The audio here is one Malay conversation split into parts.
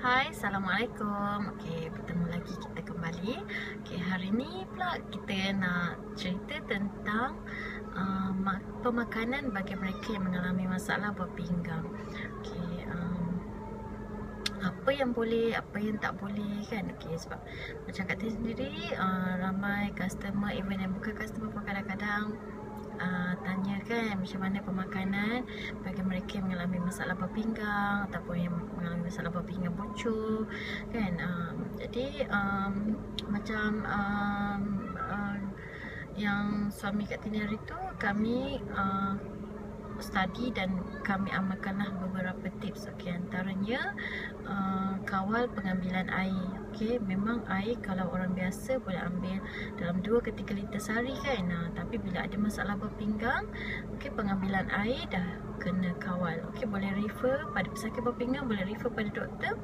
Hai, Assalamualaikum. Okay, bertemu lagi kita kembali. Okay, hari ni pula kita nak cerita tentang uh, Pemakanan bagi mereka yang mengalami masalah buah pinggang. Okay, um, apa yang boleh, apa yang tak boleh kan? Okay, sebab macam kat sendiri uh, Ramai customer, even yang bukan customer pun kadang-kadang uh, tanya kan macam mana pemakanan bagi mereka yang mengalami masalah berpinggang ataupun yang mengalami masalah berpinggang bocor kan? Um, jadi um, macam um, uh, yang suami Kak Tina hari tu kami uh, study dan kami amalkanlah beberapa tips okey antaranya uh, kawal pengambilan air okey. Memang air kalau orang biasa boleh ambil dalam 2 ke 3 liter sehari kan? Nah, tapi bila ada masalah berpinggang okey pengambilan air dah kena kawal. Okey boleh refer pada pesakit berpinggang boleh refer pada doktor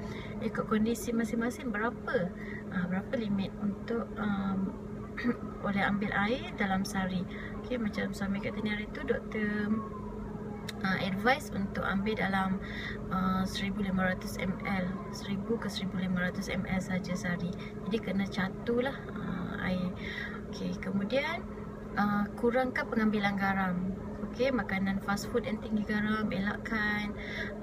ikut kondisi masing-masing berapa uh, berapa limit untuk um, boleh ambil air dalam sehari. Okey macam suami kat hari tu doktor uh, advice untuk ambil dalam uh, 1500 ml 1000 ke 1500 ml saja sehari. Jadi kena catulah uh, air. Okey kemudian uh, kurangkan pengambilan garam. Okey makanan fast food yang tinggi garam elakkan.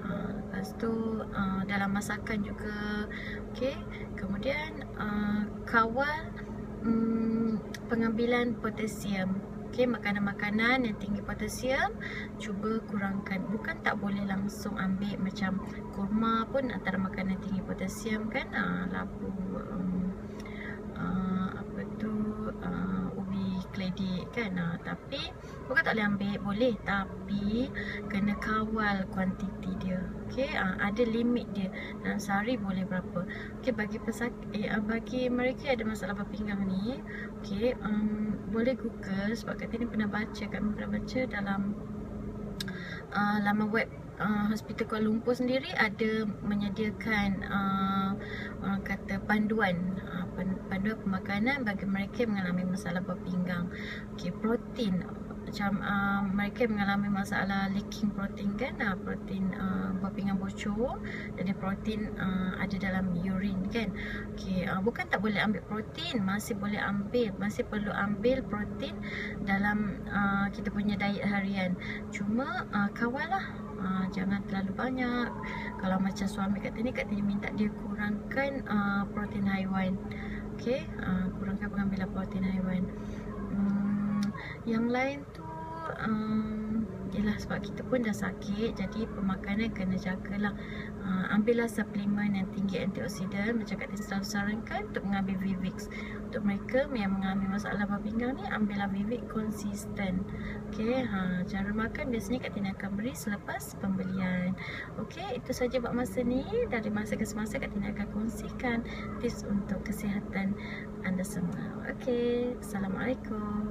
Uh, lepas tu uh, dalam masakan juga. Okey kemudian uh, kawal um, pengambilan potasium Okey, makanan-makanan yang tinggi potasium cuba kurangkan. Bukan tak boleh langsung ambil macam kurma pun antara makanan tinggi potasium kan. Uh, labu um, uh, apa tu uh, ubi kledik kan. Uh, tapi bukan tak boleh ambil, boleh tapi kena kawal kuantiti dia. Okey, uh, ada limit dia. Dalam sehari boleh berapa. Okey, bagi pesak eh, bagi mereka ada masalah berpinggang ni, okey, um, boleh google sebab kat ni pernah baca kami pernah baca dalam uh, laman web uh, hospital Kuala Lumpur sendiri ada menyediakan uh, uh, kata panduan uh, panduan pemakanan bagi mereka yang mengalami masalah berpinggang okey protein macam uh, mereka mengalami masalah leaking protein kan uh, protein uh, berpinggang bocor dan protein uh, ada dalam urine kan. Okey uh, bukan tak boleh ambil protein masih boleh ambil masih perlu ambil protein dalam uh, kita punya diet harian. Cuma uh, kawalah uh, jangan terlalu banyak. Kalau macam suami kat sini kat sini minta dia kurangkan uh, protein haiwan. Okey uh, kurangkan pengambilan protein haiwan yang lain tu um, Yelah sebab kita pun dah sakit Jadi pemakanan kena jagalah. Uh, Ambillah suplemen yang tinggi antioksidan Macam Kak Tin selalu sarankan Untuk mengambil Vivix. Untuk mereka yang mengalami masalah bawah pinggang ni Ambillah Vivix konsisten. Okay ha, Cara makan biasanya Kak Tin akan beri selepas pembelian. Okay itu saja buat masa ni. Dari masa ke semasa Kak Tin akan kongsikan Tips untuk kesihatan anda semua. Okay Assalamualaikum